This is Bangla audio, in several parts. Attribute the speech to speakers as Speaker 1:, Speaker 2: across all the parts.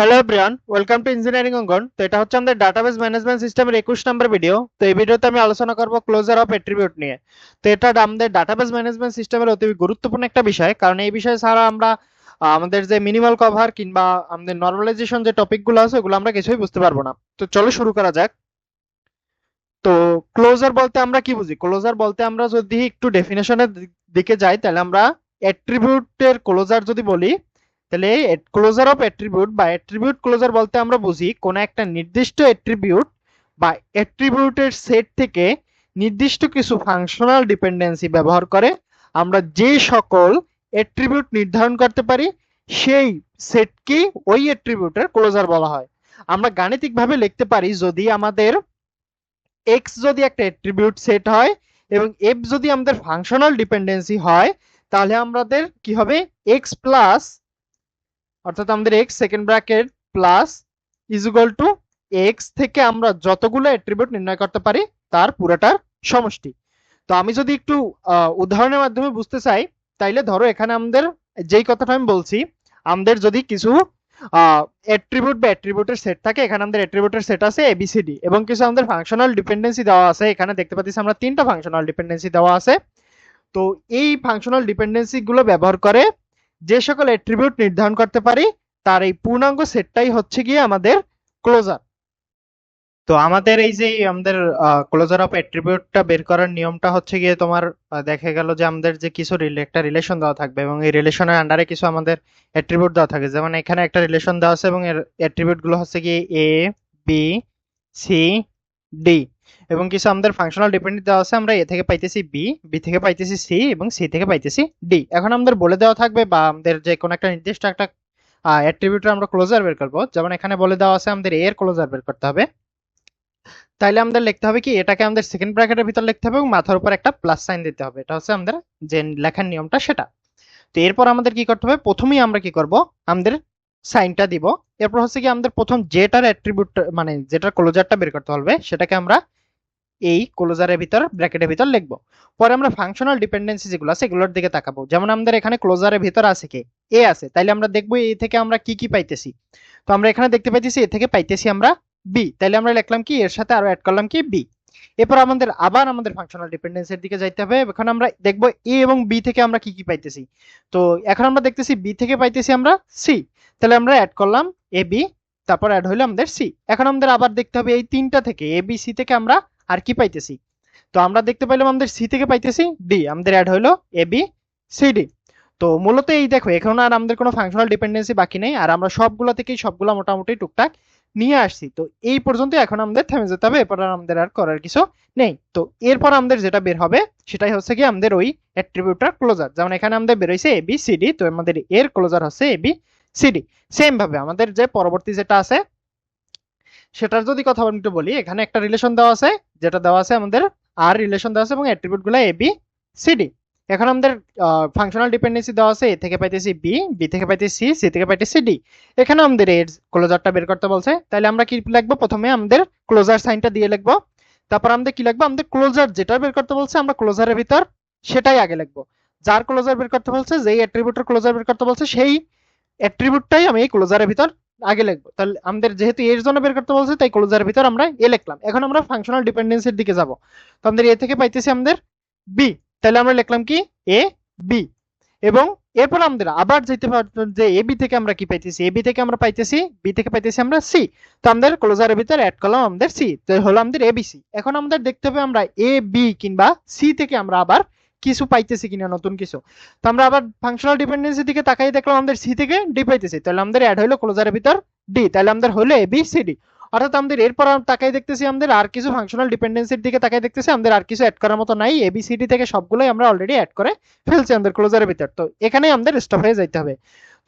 Speaker 1: Hello everyone welcome to engineering Angan তো এটা হচ্ছে আমাদের ডাটাবেস ম্যানেজমেন্ট সিস্টেমের একুশ নম্বর ভিডিও তো এই ভিডিওতে আমি আলোচনা করব ক্লোজার অফ অ্যাট্রিবিউট নিয়ে। তো এটা আমাদের ডাটাবেস ম্যানেজমেন্ট সিস্টেমের অতি গুরুত্বপূর্ণ একটা বিষয়। কারণ এই বিষয়ে ছাড়া আমরা আমাদের যে মিনিমাল কভার কিংবা আমাদের নর্মালাইজেশন যে টপিকগুলো আছে, ওগুলো আমরা কিছুই বুঝতে পারব না। তো চলো শুরু করা যাক। তো ক্লোজার বলতে আমরা কি বুঝি? ক্লোজার বলতে আমরা যদি একটু ডেফিনেশনের দিকে যাই, তাহলে আমরা অ্যাট্রিবিউটের ক্লোজার যদি বলি তাহলে ক্লোজার অফ অ্যাট্রিবিউট বা অ্যাট্রিবিউট ক্লোজার বলতে আমরা বুঝি কোন একটা নির্দিষ্ট অ্যাট্রিবিউট বা অ্যাট্রিবিউটের সেট থেকে নির্দিষ্ট কিছু ফাংশনাল ডিপেন্ডেন্সি ব্যবহার করে আমরা যে সকল অ্যাট্রিবিউট নির্ধারণ করতে পারি, সেই সেটকে ওই অ্যাট্রিবিউটের ক্লোজার বলা হয়। আমরা গাণিতিকভাবে লিখতে পারি যদি আমাদের এক্স যদি একটা অ্যাট্রিবিউট সেট হয় এবং এফ যদি আমাদের ফাংশনাল ডিপেন্ডেন্সি হয়, তাহলে আমাদের কি হবে? এক্স প্লাস অর্থাৎ আমাদের X second bracket plus is equal to X থেকে আমরা যতগুলো অ্যাট্রিবিউট নির্ণয় করতে পারি, তার পুরোটার সমষ্টি। তো আমি যদি একটু উদাহরণের মাধ্যমে বুঝতে চাই, তাইলে ধরো এখানে আমাদের যেই কথাটা আমি বলছি, আমাদের যদি কিছু অ্যাট্রিবিউট বা অ্যাট্রিবিউটের সেট থাকে, এখানে আমাদের অ্যাট্রিবিউটের সেট আছে এবিসিডি এবং কিছু আমাদের ফাংশনাল ডিপেন্ডেন্সি দেওয়া আছে। এখানে দেখতে পাচ্ছি আমরা তিনটা ফাংশনাল ডিপেন্ডেন্সি দেওয়া আছে। তো এই ফাংশনাল ডিপেন্ডেন্সি গুলো ব্যবহার করে যে সকল অ্যাট্রিবিউট নির্ধারণ করতে পারি, তার এই পূর্ণাঙ্গ সেটটাই হচ্ছে গিয়ে আমাদের ক্লোজার তো আমাদের এই যে আমাদের ক্লোজার অফ অ্যাট্রিবিউটটা বের করার নিয়মটা হচ্ছে গিয়ে তোমার দেখা গেল যে আমাদের যে কিছু একটা রিলেশন দেওয়া থাকবে এবং এই রিলেশনের আন্ডারে কিছু আমাদের অ্যাট্রিবিউট দেওয়া থাকে। যেমন এখানে একটা রিলেশন দেওয়া আছে এবং এর অ্যাট্রিবিউটগুলো হচ্ছে গিয়ে এ বি সি ডি এবং কিছু আমাদের ফাংশনাল ডিপেন্ডেন্ট দেওয়া আছে, আমরা এ থেকে পাইতেছি বি বি থেকে পাইতেছি সি এবং সি থেকে পাইতেছি ডি এখন আমাদের বলে দেওয়া থাকবে বা আমাদের যে কোনো একটা নির্দিষ্ট একটা অ্যাট্রিবিউটের আমরা ক্লোজার বের করব। যেমন এখানে বলে দেওয়া আছে আমাদের এ এর ক্লোজার বের করতে হবে। তাইলে আমাদের লিখতে হবে কি? এটাকে আমাদের সেকেন্ড ব্র্যাকেটের ভিতর লিখতে হবে এবং মাথার উপর একটা প্লাস সাইন দিতে হবে। এটা হচ্ছে আমাদের যে লেখার নিয়মটা সেটা। তো এরপর আমাদের কি করতে হবে? প্রথমেই আমরা কি করব? আমাদের সাইনটা দিব। এরপর হচ্ছে কি আমাদের প্রথম যেটার অ্যাট্রিবিউট মানে যেটার ক্লোজারটা বের করতে হবে, সেটাকে আমরা এই ক্লোজারের ভিতর ব্র্যাকেটের ভিতর লিখব। পরে আমরা ফাংশনাল ডিপেন্ডেন্সি যেগুলো আছে, এগুলোর দিকে তাকাবো। যেমন আমাদের এখানে ক্লোজারের ভিতর আছে কি? এ আছে। তাইলে আমরা দেখব এ থেকে আমরা কি কি পাইতেছি। তো আমরা এখানে দেখতে পাইতেছি, এ থেকে পাইতেছি আমরা বি তাইলে আমরা লিখলাম কি? এর সাথে আরও অ্যাড করলাম কি? বি এরপর আমাদের আবার আমাদের ফাংশনাল ডিপেন্ডেন্সির দিকে যাইতে হবে। এখন আমরা দেখব এ এবং বি থেকে আমরা কি কি পাইতেছি। তো এখন আমরা দেখতেছি বি থেকে পাইতেছি আমরা সি তাহলে আমরা অ্যাড করলাম এ বি তারপর অ্যাড হইল আমাদের সি এখন আমাদের আবার দেখতে হবে এই তিনটা থেকে এ বি সি থেকে আমরা আর কি পাইতেছি? তো আমরা দেখতে পাইলাম আমাদের সি থেকে পাইতেছি ডি আমাদের অ্যাড হইল এ বি সি ডি তো মূলত এই দেখো, এখন আর আমাদের কোনো ফাংশনাল ডিপেন্ডেন্সি বাকি নেই, আর আমরা সবগুলো থেকেই সবগুলো মোটামুটি টুকটাক নিয়ে আসছি। তো এই পর্যন্ত এখন আমাদের থেমে যেতে হবে, এরপর আমাদের আর করার কিছু নেই। তো এরপর আমাদের যেটা বের হবে, সেটাই হচ্ছে কি আমাদের ওই অ্যাট্রিবিউটার ক্লোজার যেমন এখানে আমাদের বের হয়েছে এ বি সি ডি তো আমাদের এর ক্লোজার হচ্ছে A B C D same ভাবে আমাদের যে পরবর্তী যেটা আছে সেটার যদি কথা আমি একটু বলি, এখানে একটা রিলেশন দেওয়া আছে, যেটা দেওয়া আছে আমাদের আর রিলেশন দেওয়া আছে এবং অ্যাট্রিবিউটগুলো এ বি সি ডি এখন আমাদের ফাংশনাল ডিপেন্ডেন্সি দেওয়া আছে এ থেকে পাইতেছি বি বি থেকে পাইতেছি সি থেকে পাইতেছি ডি এখানে আমাদের এর ক্লোজারটা বের করতে বলছে। তাহলে আমরা কি লিখব? প্রথমে আমাদের ক্লোজার সাইনটা দিয়ে লিখব। তারপর আমাদের কি লিখব? আমাদের ক্লোজার যেটা বের করতে বলছে, আমরা ক্লোজারের ভিতর সেটাই আগে লিখব। যার ক্লোজার বের করতে বলছে, যেই অ্যাট্রিবিউটের ক্লোজার বের করতে বলছে, সেই অ্যাট্রিবিউটটাই আমি এই ক্লোজারের ভিতর আগে লিখব। তাহলে আমাদের যেহেতু এর জন্য বের করতে বলছে, তাই ক্লোজারের ভিতর আমরা এ লিখলাম। এখন আমরা ফাংশনাল ডিপেন্ডেন্সির দিকে যাব। তো আমাদের এ থেকে পাইতেছি আমাদের বি তাহলে আমরা লিখলাম কি? এ বি এবং এরপর আমাদের আবার যেতে পারতো যে এ বি থেকে আমরা কি পাইতেছি? এ বি থেকে আমরা পাইতেছি বি থেকে পাইতেছি আমরা সি তো আমাদের ক্লোজারের ভিতর অ্যাড করলাম আমাদের সি তো হলো আমাদের এবিসি এখন আমাদের দেখতে হবে আমরা এ বি কিংবা সি থেকে আমরা আবার কিছু পাইতেছি কিনা, নতুন কিছু। তো আমরা আবার ফাংশনাল ডিপেন্ডেন্সি দিকে তাকাই, দেখলাম আমাদের সি থেকে ডি পাইতেছি। তাহলে আমাদের অ্যাড হলো ক্লোজারের ভিতর ডি তাহলে আমাদের হলো এ বি সি ডি অর্থাৎ আমাদের এরপর তাকাই দেখতেছি আমাদের আর কিছু ফাংশনাল ডিপেন্ডেন্সির দিকে তাকাই দেখতেছি, আমাদের আর কিছু অ্যাড করার মতো নাই। এ এবিসিডি থেকে সবগুলোই আমরা অলরেডি অ্যাড করে ফেলছি আমাদের ক্লোজারের ভিতর। তো এখানে আমাদের স্টপ হয়ে যাইতে হবে।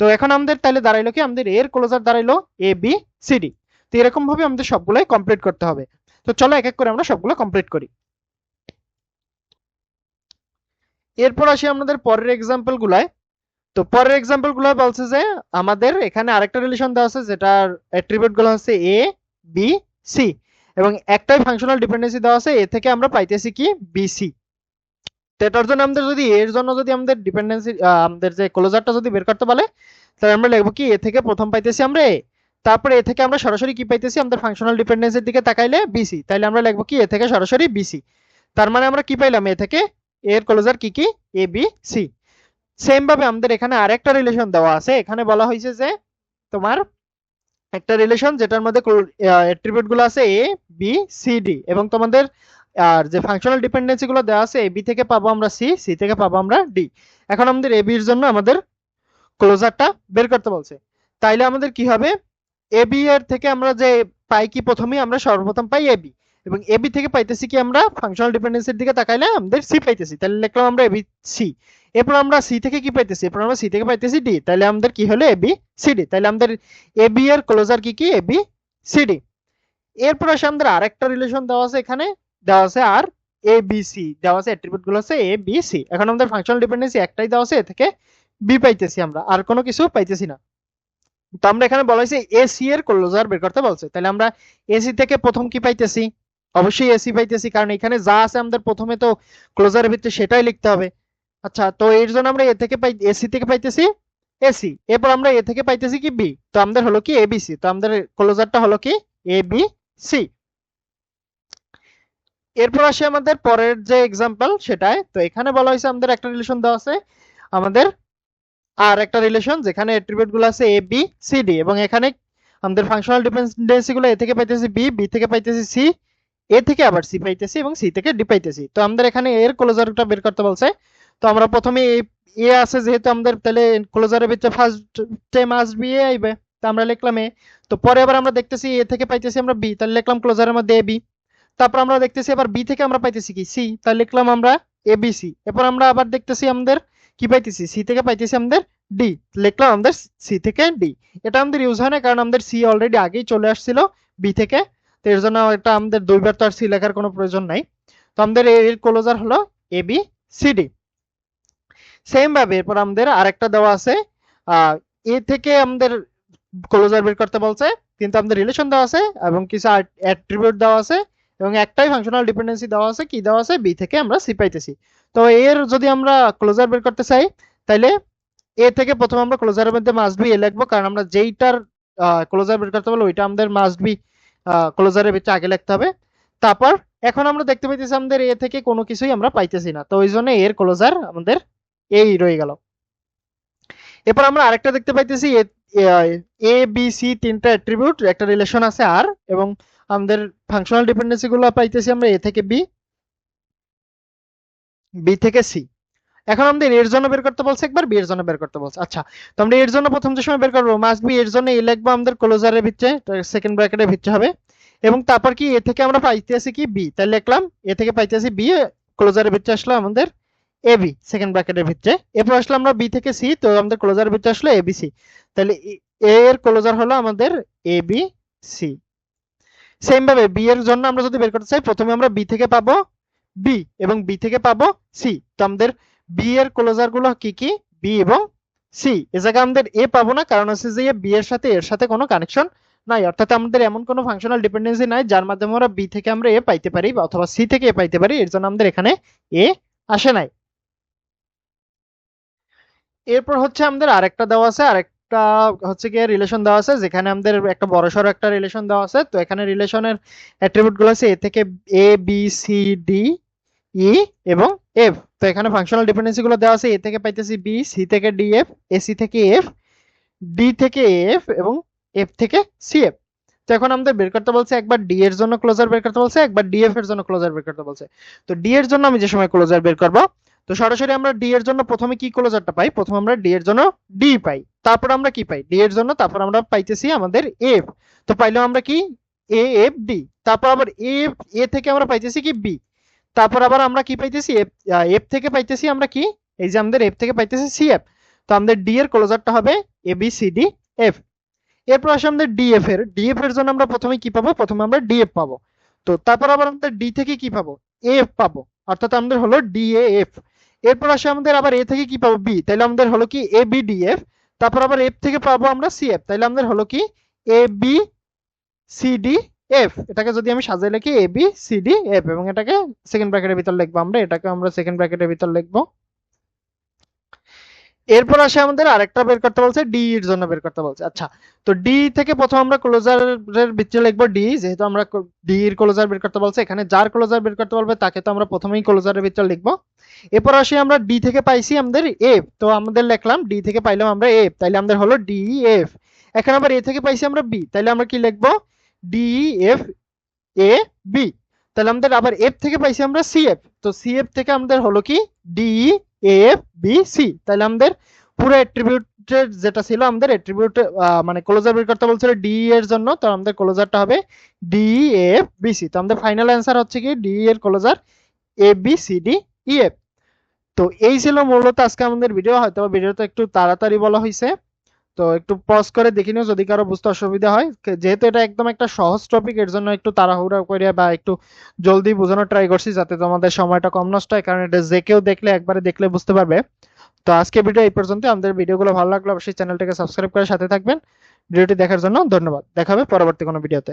Speaker 1: তো এখন আমাদের তাহলে দাঁড়াইলো কি? আমাদের এর ক্লোজার দাঁড়াইলো এ বি সি ডি তো এরকম ভাবে আমাদের সবগুলোই কমপ্লিট করতে হবে। তো চলো এক এক করে আমরা সবগুলো কমপ্লিট করি। এরপর আসি আমাদের পরের এক্সাম্পল গুলায়। তো পরের এক্সাম্পলগুলো বলছে যে, আমাদের এখানে আরেকটা রিলেশন দেওয়া আছে, যেটার অ্যাট্রিবিউটগুলো হচ্ছে এ বি সি এবং একটাই ফাংশনাল ডিপেন্ডেন্সি দেওয়া আছে, এ থেকে আমরা পাইতেছি কি? বি সি তো এটার জন্য আমাদের যদি, এর জন্য যদি আমাদের ডিপেন্ডেন্সি আমাদের যে ক্লোজারটা যদি বের করতে বলে, তাহলে আমরা লিখব কি? এ থেকে প্রথম পাইতেছি আমরা এ তারপরে এ থেকে আমরা সরাসরি কি পাইতেছি? আমাদের ফাংশনাল ডিপেন্ডেন্সির দিকে তাকাইলে বিসি তাইলে আমরা লিখব কি? এ থেকে সরাসরি বিসি তার মানে আমরা কি পাইলাম? এ থেকে এর ক্লোজার কি কি? এ বি সি সেম ভাবে আমাদের এখানে আরেকটা রিলেশন দেওয়া আছে। এখানে বলা হয়েছে যে তোমার একটা রিলেশন যেটার মধ্যে অ্যাট্রিবিউটগুলো আছে এ বি সি ডি এবং তোমাদের, আর যে ফাংশনাল ডিপেন্ডেন্সি গুলো দেওয়া আছে এ বি থেকে পাবো আমরা সি সি থেকে পাবো আমরা ডি এখন আমাদের এ বির জন্য আমাদের ক্লোজারটা বের করতে বলছে। তাইলে আমাদের কি হবে? এ বি এর থেকে আমরা যে পাই কি প্রথমেই আমরা সর্বপ্রথম পাই এ বি এবং এ বি থেকে পাইতেছি কি আমরা? ফাংশনাল ডিপেন্ডেন্সির দিকে তাকাইলে আমাদের সি পাইতেছি। তাহলে লিখলাম আমরা এ বি সি এরপর আমরা সি থেকে কি পাইতেছি? এরপর আমরা সি থেকে পাইতেছি ডি তাহলে আমাদের কি হলো? এ বি সি ডি তাহলে আমাদের এ বি এর ক্লোজার কি কি? এ বি সি ডি এরপর আসে আমাদের আরেকটা রিলেশন দেওয়া আছে এখানে। দেওয়া আছে আর এ বি সি দেওয়া আছে অ্যাট্রিবিউটগুলো আছে এ বি সি এখন আমাদের ফাংশনাল ডিপেন্ডেন্সি একটাই দেওয়া আছে, এ থেকে বি পাইতেছি আমরা। আর কোনো কিছু পাইতেছি না। তো আমরা এখানে বলা হয়েছে এসি এর ক্লোজার বের করতে বলছে। তাহলে আমরা এসি থেকে প্রথম কি পাইতেছি? অবশ্যই এসি পাইতেছি, কারণ এখানে যা আছে আমাদের প্রথমে তো ক্লোজারের ভিতরে সেটাই লিখতে হবে। আচ্ছা তো এর জন্য আমরা এ থেকে পাই এসি থেকে পাইতেছি এসি এরপর আমরা এ থেকে পাইতেছি কি বি তো আমাদের হলো কি এবিসি তো আমাদের ক্লোজারটা হলো কি এ বি সি এরপর আসে আমাদের পরের যে এক্সাম্পল সেটাই তো এখানে বলা হয়েছে আমাদের একটা রিলেশন দেওয়া আছে, আমাদের আর একটা রিলেশন যেখানে অ্যাট্রিবিউটগুলো আছে এ বি সি ডি এবং এখানে আমাদের ফাংশনাল ডিপেন্ডেন্সি গুলো এ থেকে পাইতেছি বি বি থেকে পাইতেছি সি এ থেকে আবার সি পাইতেছি এবং সি থেকে ডি পাইতেছি। তো আমাদের এখানে এর ক্লোজারটা বের করতে বলছে। তো আমরা প্রথমে এ আছে যেহেতু আমাদের, তাহলে ক্লোজারের ভিতরে ফার্স্ট মাস্ট বি এ আইবে। তো আমরা লিখলাম এ তো পরে আবার আমরা দেখতেছি এ থেকে পাইতেছি আমরা বি তাহলে লিখলাম ক্লোজারের মধ্যে এ বি তারপর আমরা দেখতেছি আবার বি থেকে আমরা পাইতেছি কি? সি তাহলে লিখলাম আমরা এ বি সি এরপর আমরা আবার দেখতেছি আমাদের কি পাইতেছি? সি থেকে পাইতেছি আমাদের ডি লিখলাম আমাদের সি থেকে ডি এটা আমাদের ইউজ হয় না, কারণ আমাদের সি অলরেডি আগেই চলে আসছিল বি থেকে তো এর জন্য এটা আমাদের দুইবার তো আর সি লেখার কোনো প্রয়োজন নাই। তো আমাদের এর ক্লোজার হলো A B C D same ভাবে এরপর আমাদের আরেকটা দেওয়া আছে এ থেকে আমাদের ক্লোজার বের করতে বলছে, কিন্তু আমাদের রিলেশন দেওয়া আছে এবং কিছু অ্যাট্রিবিউট দেওয়া আছে এবং একটাই ফাংশনাল ডিপেন্ডেন্সি দেওয়া আছে, কি দেওয়া আছে? বি থেকে আমরা সি পাইতেছি। তো এর যদি আমরা ক্লোজার বের করতে চাই তাহলে এ থেকে প্রথম আমরা ক্লোজারের মধ্যে মাস্ট বি এ লিখব, কারণ আমরা যেইটার ক্লোজার বের করতে বলব, ওইটা আমাদের মাস্ট বি ক্লোজারের ভিতরে আগে লিখতে হবে। তারপর এখন আমরা দেখতে পাইতেছি আমাদের এ থেকে কোনো কিছুই আমরা পাইতেছি না। তো ওই জন্য এর ক্লোজার আমাদের এই রয়ে গেল। এরপর আমরা আরেকটা দেখতে পাইতেছি, এ বি সি তিনটা অ্যাট্রিবিউট একটা রিলেশন আছে আর এবং আমাদের ফাংশনাল ডিপেন্ডেন্সি গুলো পাইতেছি আমরা এ থেকে বি বি থেকে সি এখন আমাদের এর জন্য বের করতে বলছে, একবার বি এর জন্য বের করতে বলছে। আচ্ছা তো আমরা এর জন্য প্রথম যে সময় বের করব মাস্ট বি এর জন্য এ লিখব আমাদের ক্লোজারের ভিতরে সেকেন্ড ব্র্যাকেটের ভিতরে হবে। এবং তারপর কি, এ থেকে আমরা পাইতেছি কি, বি। তাহলে লিখলাম, এ থেকে পাইতেছি বি ক্লোজারের ভিতরে আসলো আমাদের এ বি সেকেন্ড ব্র্যাকেটের ভিতরে এরপর আসলে আমরা বি থেকে সি, তো আমাদের ক্লোজারের ভিতরে আসলো এ বি সি। তাহলে এ এর ক্লোজার হলো আমাদের এ বি সি। সেম ভাবে বি এর জন্য আমরা যদি বের করতে চাই, প্রথমে আমরা বি থেকে পাবো বি এবং বি থেকে পাবো সি। তো আমাদের বি এর ক্লোজারগুলো কি কি? বি এবং সি এ জায়গায় আমাদের এ পাবো না, কারণ হচ্ছে যে বি এর সাথে এর সাথে কোনো কানেকশন নাই। অর্থাৎ আমাদের এমন কোনো ফাংশনাল ডিপেন্ডেন্সি নাই, যার মাধ্যমে আমরা বি থেকে আমরা এ পাইতে পারি অথবা সি থেকে এ পাইতে পারি, এর জন্য আমাদের এখানে এ আসে নাই। এরপর হচ্ছে আমাদের আরেকটা দেওয়া আছে, আরেকটা হচ্ছে কি রিলেশন দেওয়া আছে, যেখানে আমাদের একটা বড়সড় একটা রিলেশন দেওয়া আছে। তো এখানে রিলেশনের অ্যাট্রিবিউটগুলো আছে এ থেকে A B C D E এবং এফ তো এখানে ফাংশনাল ডিপেন্ডেন্সি গুলো দেওয়া আছে, এ থেকে পাইতেছি বি সি থেকে ডি এফ এ সি থেকে এফ ডি থেকে এফ এবং এফ থেকে সি এফ তো এখন আমাদের বের করতে বলছে, একবার ডি এর জন্য ক্লোজার বের করতে বলছে, একবার ডি এফ এর জন্য ক্লোজার বের করতে বলছে। তো ডি এর জন্য আমি যে সময় ক্লোজার বের করব, তো সরাসরি আমরা ডি এর জন্য প্রথমে কি ক্লোজারটা পাই? প্রথমে আমরা ডি এর জন্য ডি পাই। তারপর আমরা কি পাই? ডি এর জন্য তারপর আমরা পাইতেছি আমাদের এফ তো পাইলাম আমরা কি? এ এফ ডি তারপর আবার এ এ থেকে আমরা পাইতেছি কি? বি তারপর আবার আমরা কি পাইতেছি? এফ এফ থেকে পাইতেছি আমরা কি? এই যে আমাদের এফ থেকে পাইতেছি সি এফ তো আমাদের ডি এর ক্লোজারটা হবে A B C D F এরপর আসে আমাদের ডিএফ এর। ডিএফ এর জন্য আমরা প্রথমে কি পাবো? প্রথমে আমরা ডিএফ পাবো। তো তারপর আবার আমাদের ডি থেকে কি পাবো? এফ পাবো। অর্থাৎ আমাদের হলো ডিএএফ এরপর আসে আমাদের আবার এ থেকে কি পাবো? বি তাহলে আমাদের হলো কি এ বি ডিএফ তারপর আবার এফ থেকে পাবো আমরা সিএফ তাহলে আমাদের হলো কি A B C D F এটাকে যদি আমি সাজাই লিখি A B C D F এবং এটাকে সেকেন্ড ব্র্যাকেটের ভিতর লিখব আমরা, এটাকে আমরা সেকেন্ড ব্র্যাকেটের ভিতর লিখব। এরপর আসে আমাদের আরেকটা বের করতে বলছে ডি এর জন্য বের করতে বলছে। আচ্ছা তো ডি থেকে প্রথম আমরা ক্লোজারের ভিতরে লিখব ডি যেহেতু আমরা ডি এর ক্লোজার বের করতে বলছে, এখানে যার ক্লোজার বের করতে বলবে, তাকে তো আমরা প্রথমেই ক্লোজারের ভিতরে লিখব। এরপর আসি আমরা ডি থেকে পাইছি আমাদের এফ তো আমাদের লিখলাম ডি থেকে পাইলাম আমরা এফ তাইলে আমাদের হলো ডি এফ এখন আবার এ থেকে পাইছি আমরা বি তাইলে আমরা কি লিখব? ডি এফ এ বি তাহলে আমাদের আবার এফ থেকে পাইছি আমরা সি এফ তো সি এফ থেকে আমাদের হলো কি? ডি এফ বি সি তাহলে আমাদের পুরো অ্যাট্রিবিউটের যেটা ছিল, আমাদের অ্যাট্রিবিউট মানে ক্লোজার বের করতে বলছিল ডি এর জন্য, তো আমাদের ক্লোজারটা হবে ডি এফ বি সি তো আমাদের ফাইনাল অ্যান্সার হচ্ছে কি? ডি এর closure A B C D E F তো এই ছিল মূলত আজকে আমাদের ভিডিও হয়তো ভিডিওটা একটু তাড়াতাড়ি বলা হয়েছে তো একটু পজ করে দেখে নিও যদি কারও বুঝতে অসুবিধা হয়। যেহেতু এটা একদম একটা সহজ টপিক এর জন্য একটু তাড়াহুড়া করে বা একটু জলদি বোঝানোর ট্রাই করছি যাতে তোমাদের সময়টা কম নষ্ট হয়, কারণ এটা যে কেউ দেখলে, একবারে দেখলে বুঝতে পারবে। তো আজকে ভিডিও এই পর্যন্ত, আমাদের ভিডিওগুলো ভালো লাগলে অবশ্যই চ্যানেলটাকে সাবস্ক্রাইব করে সাথে থাকবেন। ভিডিওটি দেখার জন্য ধন্যবাদ। দেখা হবে পরবর্তী কোনো ভিডিওতে।